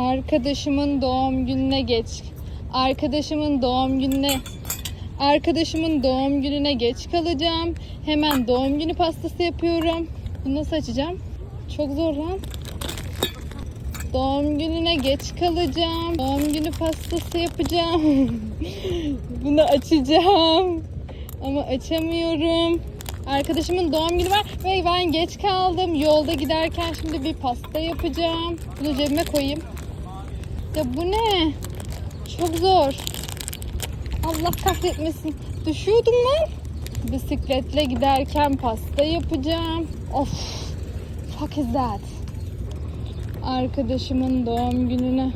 Arkadaşımın doğum gününe geç. Arkadaşımın doğum gününe Arkadaşımın doğum gününe geç kalacağım. Hemen doğum günü pastası yapıyorum. Bunu nasıl açacağım? Çok zor lan. Doğum gününe geç kalacağım. Doğum günü pastası yapacağım. Bunu açacağım. Ama açamıyorum. Arkadaşımın doğum günü var ve ben geç kaldım. Yolda giderken şimdi bir pasta yapacağım. Bunu cebime koyayım. Ya bu ne? Çok zor. Allah kahretmesin. Düşüyordum lan. Bisikletle giderken pasta yapacağım. Of. Fuck is that? Arkadaşımın doğum gününe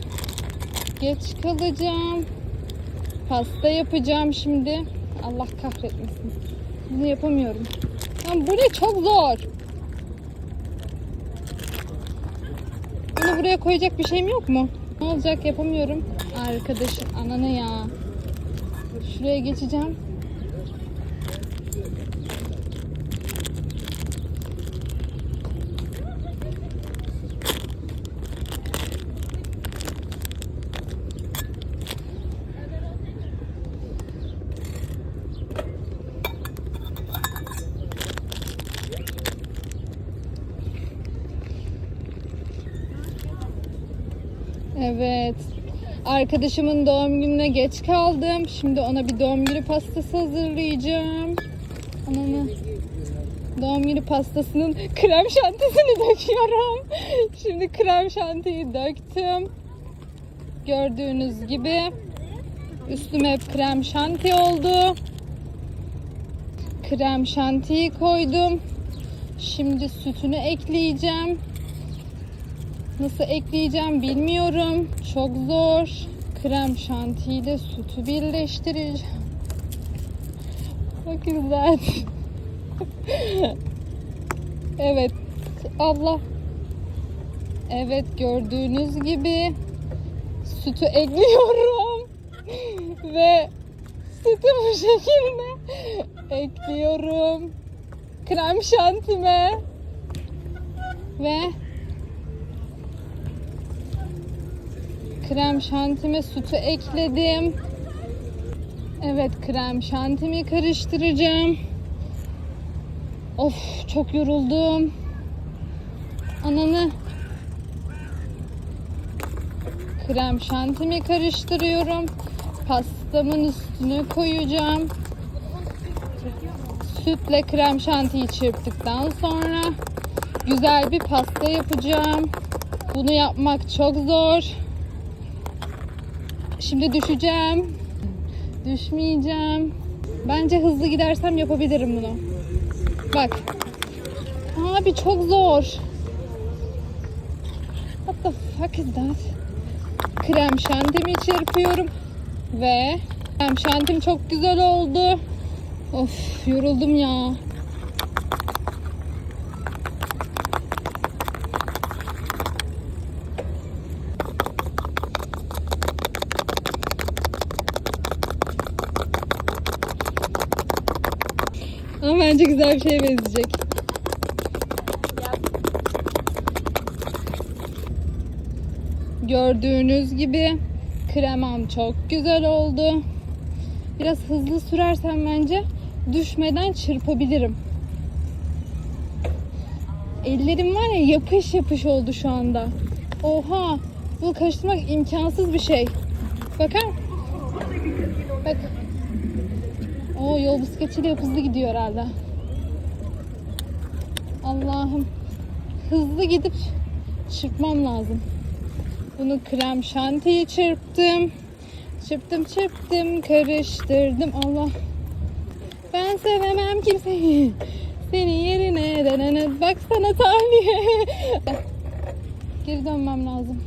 geç kalacağım. Pasta yapacağım şimdi. Allah kahretmesin. Bunu yapamıyorum. Lan bu ne çok zor. Bunu buraya koyacak bir şeyim yok mu? Ne olacak yapamıyorum. Arkadaşım ananı ya. Şuraya geçeceğim. Evet. Arkadaşımın doğum gününe geç kaldım. Şimdi ona bir doğum günü pastası hazırlayacağım. Ananı. Doğum günü pastasının krem şantisini döküyorum. Şimdi krem şantiyi döktüm. Gördüğünüz gibi üstüme hep krem şanti oldu. Krem şantiyi koydum. Şimdi sütünü ekleyeceğim. Nasıl ekleyeceğim bilmiyorum. Çok zor. Krem şantiyle sütü birleştireceğim. Bak güzel. evet. Allah. Evet gördüğünüz gibi sütü ekliyorum. Ve sütü bu şekilde ekliyorum. Krem şantime. Ve krem şantime sütü ekledim. Evet krem şantimi karıştıracağım. Of çok yoruldum. Ananı. Krem şantimi karıştırıyorum. Pastamın üstüne koyacağım. Sütle krem şantiyi çırptıktan sonra güzel bir pasta yapacağım. Bunu yapmak çok zor. Şimdi düşeceğim. Düşmeyeceğim. Bence hızlı gidersem yapabilirim bunu. Bak. Abi çok zor. What the fuck is that? Krem şantimi çırpıyorum. Ve krem şantim çok güzel oldu. Of yoruldum ya. Ama bence güzel bir şeye benzeyecek. Gördüğünüz gibi kremam çok güzel oldu. Biraz hızlı sürersem bence düşmeden çırpabilirim. Ellerim var ya yapış yapış oldu şu anda. Oha! Bunu karıştırmak imkansız bir şey. Bakar Bak. O yol bisikletiyle hızlı gidiyor herhalde. Allah'ım. Hızlı gidip çırpmam lazım. Bunu krem şantiyi çırptım. Çırptım çırptım karıştırdım. Allah. Ben sevemem kimseyi. Senin yerine denene baksana tahliye. Geri dönmem lazım.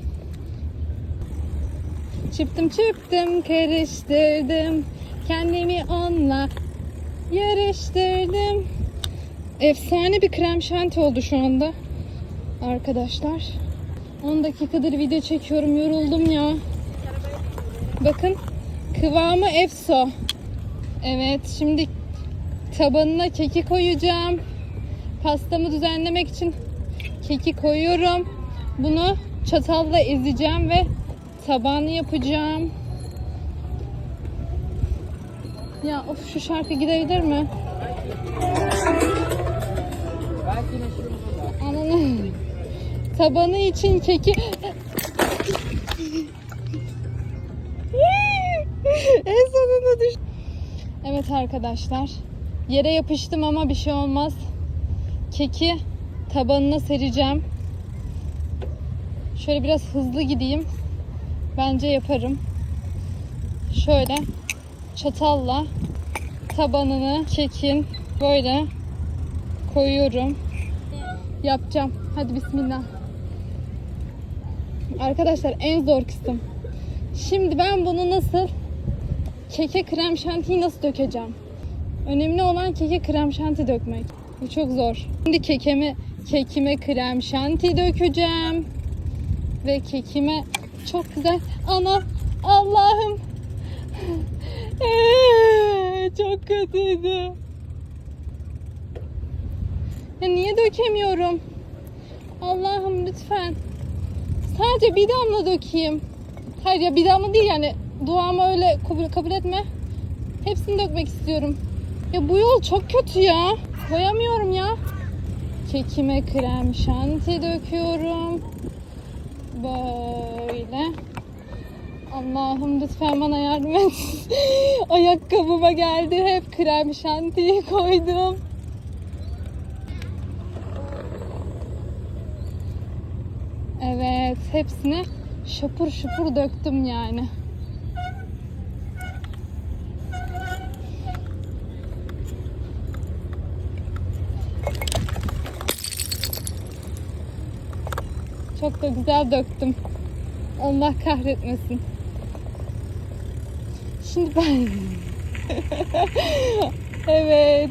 Çırptım çırptım karıştırdım. Kendimi onunla yarıştırdım. Efsane bir krem şanti oldu şu anda. Arkadaşlar. 10 dakikadır video çekiyorum. Yoruldum ya. Bakın. Kıvamı efso. Evet. Şimdi tabanına keki koyacağım. Pastamı düzenlemek için keki koyuyorum. Bunu çatalla ezeceğim ve taban yapacağım. Ya of şu şarkı gidebilir mi? Tabanı için keki... en sonunda düş. Evet arkadaşlar. Yere yapıştım ama bir şey olmaz. Keki tabanına sereceğim. Şöyle biraz hızlı gideyim. Bence yaparım. Şöyle çatalla tabanını kekin böyle koyuyorum. Yapacağım. Hadi bismillah. Arkadaşlar en zor kısım. Şimdi ben bunu nasıl keke krem şantiyi nasıl dökeceğim? Önemli olan keke krem şanti dökmek. Bu çok zor. Şimdi kekeme kekime krem şanti dökeceğim. Ve kekime çok güzel ana Allah'ım çok kötüydü. Ya niye dökemiyorum? Allah'ım lütfen. Sadece bir damla dökeyim. Hayır ya bir damla değil yani duamı öyle kabul, kabul etme. Hepsini dökmek istiyorum. Ya bu yol çok kötü ya. Koyamıyorum ya. Kekime krem şanti döküyorum. Böyle. Allah'ım lütfen bana yardım et. Ayakkabıma geldi. Hep krem şantiyi koydum. Evet, hepsini şapur şupur döktüm yani. Çok da güzel döktüm. Allah kahretmesin. Şimdi ben... evet.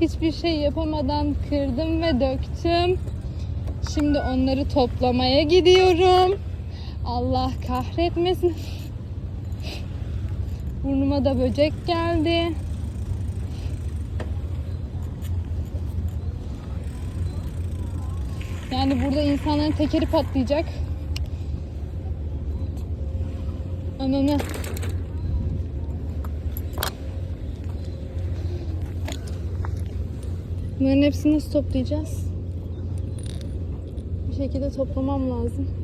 Hiçbir şey yapamadan kırdım ve döktüm. Şimdi onları toplamaya gidiyorum. Allah kahretmesin. Burnuma da böcek geldi. Yani burada insanların tekeri patlayacak. Ananı. Bunların hepsini nasıl toplayacağız? Şekilde toplamam lazım.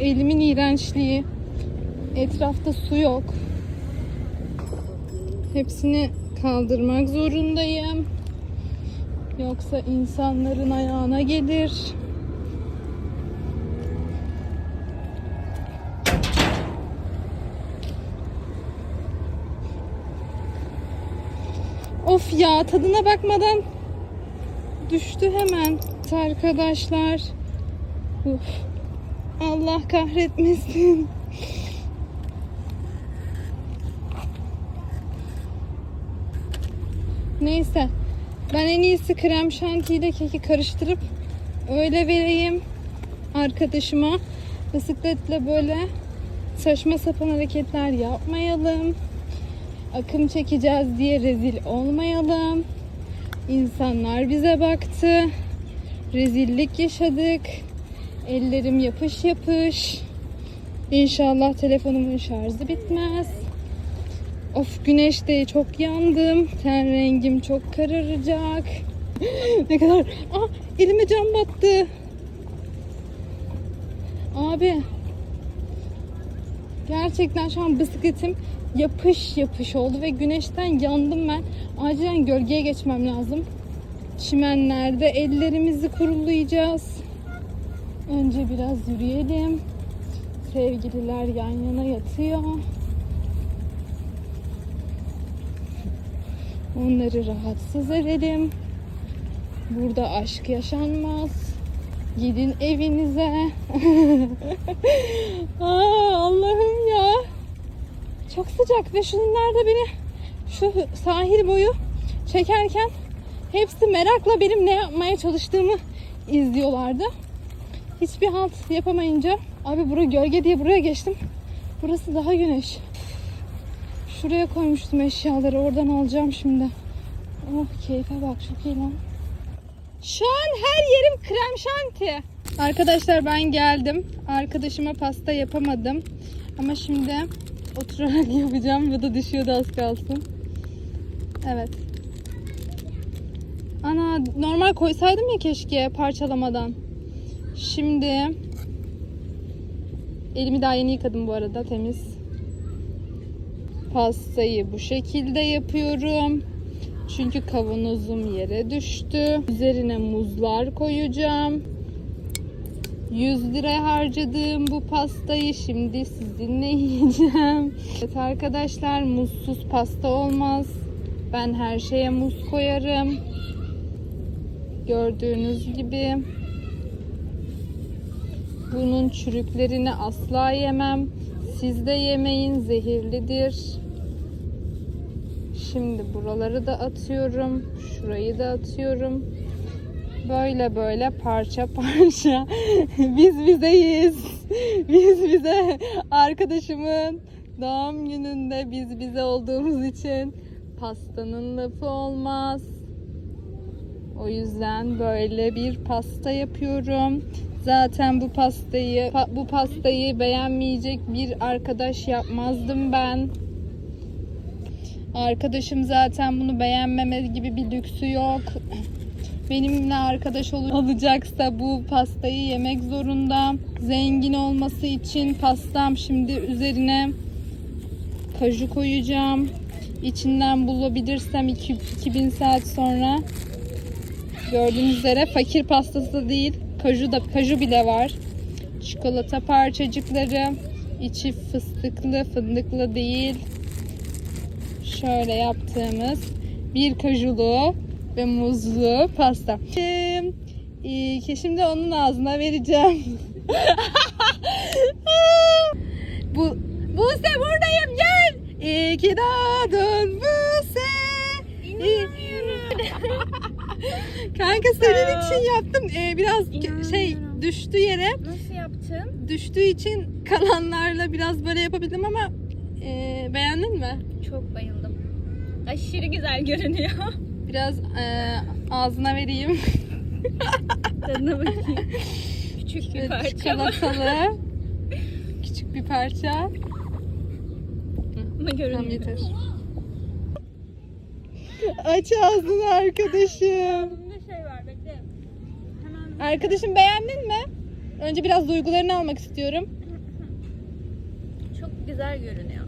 Elimin iğrençliği. Etrafta su yok. Hepsini kaldırmak zorundayım. Yoksa insanların ayağına gelir. Of ya tadına bakmadan düştü hemen. Arkadaşlar. Uf. Allah kahretmesin. Neyse. Ben en iyisi krem şantiyle keki karıştırıp öyle vereyim arkadaşıma. Bisikletle böyle saçma sapan hareketler yapmayalım. Akım çekeceğiz diye rezil olmayalım. İnsanlar bize baktı. Rezillik yaşadık. Ellerim yapış yapış. İnşallah telefonumun şarjı bitmez. Of güneşte çok yandım. Ten rengim çok kararacak. ne kadar... Ah elime cam battı. Abi. Gerçekten şu an bisikletim yapış yapış oldu ve güneşten yandım ben. Acilen gölgeye geçmem lazım. Çimenlerde ellerimizi kurulayacağız. Önce biraz yürüyelim. Sevgililer yan yana yatıyor. Onları rahatsız edelim. Burada aşk yaşanmaz. Gidin evinize. Aa, Allah'ım ya. Çok sıcak ve şunlar da beni şu sahil boyu çekerken hepsi merakla benim ne yapmaya çalıştığımı izliyorlardı. Hiçbir halt yapamayınca abi bura gölge diye buraya geçtim. Burası daha güneş. Şuraya koymuştum eşyaları. Oradan alacağım şimdi. Oh keyfe bak çok iyi lan. Şu an her yerim krem şanti. Arkadaşlar ben geldim. Arkadaşıma pasta yapamadım. Ama şimdi oturarak yapacağım. Bu da düşüyordu az kalsın. Evet. Ana normal koysaydım ya keşke parçalamadan. Şimdi elimi daha yeni yıkadım bu arada temiz. Pastayı bu şekilde yapıyorum. Çünkü kavanozum yere düştü. Üzerine muzlar koyacağım. 100 lira harcadığım bu pastayı şimdi sizinle yiyeceğim. Evet arkadaşlar muzsuz pasta olmaz. Ben her şeye muz koyarım. Gördüğünüz gibi. Bunun çürüklerini asla yemem. Siz de yemeyin zehirlidir. Şimdi buraları da atıyorum. Şurayı da atıyorum. Böyle böyle parça parça. Biz bizeyiz. Biz bize arkadaşımın doğum gününde biz bize olduğumuz için pastanın lafı olmaz. O yüzden böyle bir pasta yapıyorum. Zaten bu pastayı pa- bu pastayı beğenmeyecek bir arkadaş yapmazdım ben. Arkadaşım zaten bunu beğenmeme gibi bir lüksü yok. Benimle arkadaş ol- olacaksa bu pastayı yemek zorunda. Zengin olması için pastam şimdi üzerine kaju koyacağım. İçinden bulabilirsem iki- 2000 saat sonra gördüğünüz üzere fakir pastası değil. Kaju da kaju bile var. Çikolata parçacıkları. içi fıstıklı, fındıklı değil şöyle yaptığımız bir kajulu ve muzlu pasta. İyi ki şimdi onun ağzına vereceğim. Bu Buse buradayım gel. İyi ki doğdun Buse. Kanka senin için yaptım. Ee, biraz ke- şey İnanmıyorum. düştü yere. Nasıl yaptın? Düştüğü için kalanlarla biraz böyle yapabildim ama e, beğendin mi? Çok bayıldım. Aşırı güzel görünüyor. Biraz e, ağzına vereyim. Tadına bakayım. Küçük bir Şöyle parça. Çikolatalı. Küçük bir parça. Ama Tamam görünüyor. yeter. Aç ağzını arkadaşım. Bunda şey var bekle. Hemen Arkadaşım beğendin mi? Önce biraz duygularını almak istiyorum. çok güzel görünüyor.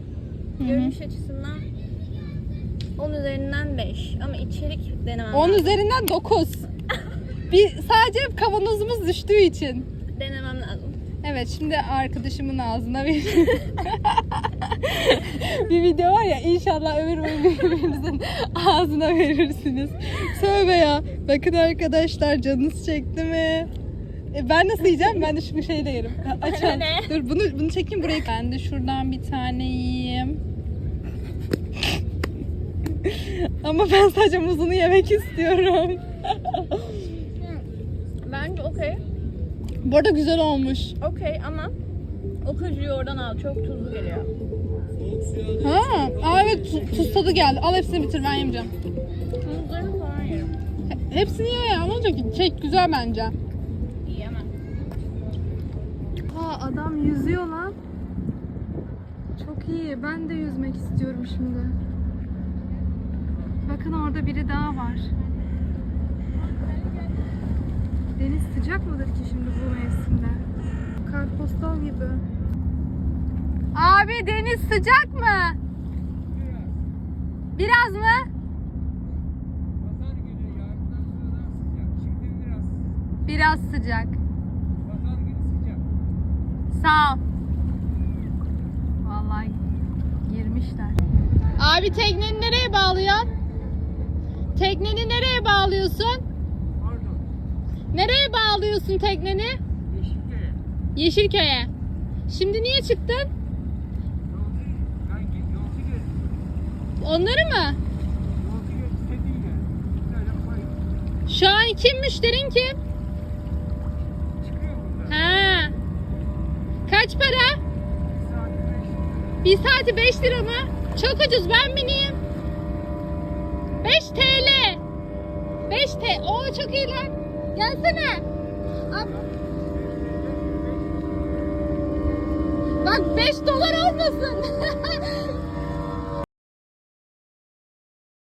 Hı hı. Görünüş açısından 10 üzerinden 5 ama içerik denemem 10 lazım. üzerinden 9. Bir, sadece kavanozumuz düştüğü için. Denemem lazım. Evet şimdi arkadaşımın ağzına veriyorum. bir video var ya inşallah ömür boyu birbirinizin ağzına verirsiniz. Tövbe ya. Bakın arkadaşlar canınız çekti mi? E, ben nasıl yiyeceğim? Ben de şu şeyi de yerim. Açalım. Ne? Dur bunu bunu çekeyim buraya. Ben de şuradan bir tane yiyeyim. Ama ben sadece muzunu yemek istiyorum. Bence okey. Bu arada güzel olmuş. Okey ama o kajuyu oradan al. Çok tuzlu geliyor. Ha, aa evet tu- tuz tadı geldi. Al hepsini bitir ben yemeyeceğim. Hepsini ye ya. Ne olacak ki? Kek güzel bence. Yiyemem. Aa adam yüzüyor lan. Çok iyi. Ben de yüzmek istiyorum şimdi. Bakın orada biri daha var. Deniz sıcak mıdır ki şimdi bu mevsimde? Kartpostal gibi. Abi deniz sıcak mı? Biraz mı? Pazar günü yarından sonradan sıcak. Şimdi biraz Biraz sıcak. pazar günü sıcak. Sağ ol. Vallahi girmişler. Abi tekneni nereye bağlıyorsun? Tekneni nereye bağlıyorsun? Pardon. Nereye bağlıyorsun tekneni? Yeşilkaya. Yeşilköy'e. Şimdi niye çıktın? Yolcu, ben ge- yolcu gezdim. Onları mı? Yolcu koy. Şu an kim müşterin kim? Çıkıyor burada. Ha. Kaç para? Bir saati 5 lira mı? Çok ucuz ben bineyim. 5 TL. 5 TL. Oo çok iyi lan. Gelsene. Ab- Bak 5 dolar olmasın.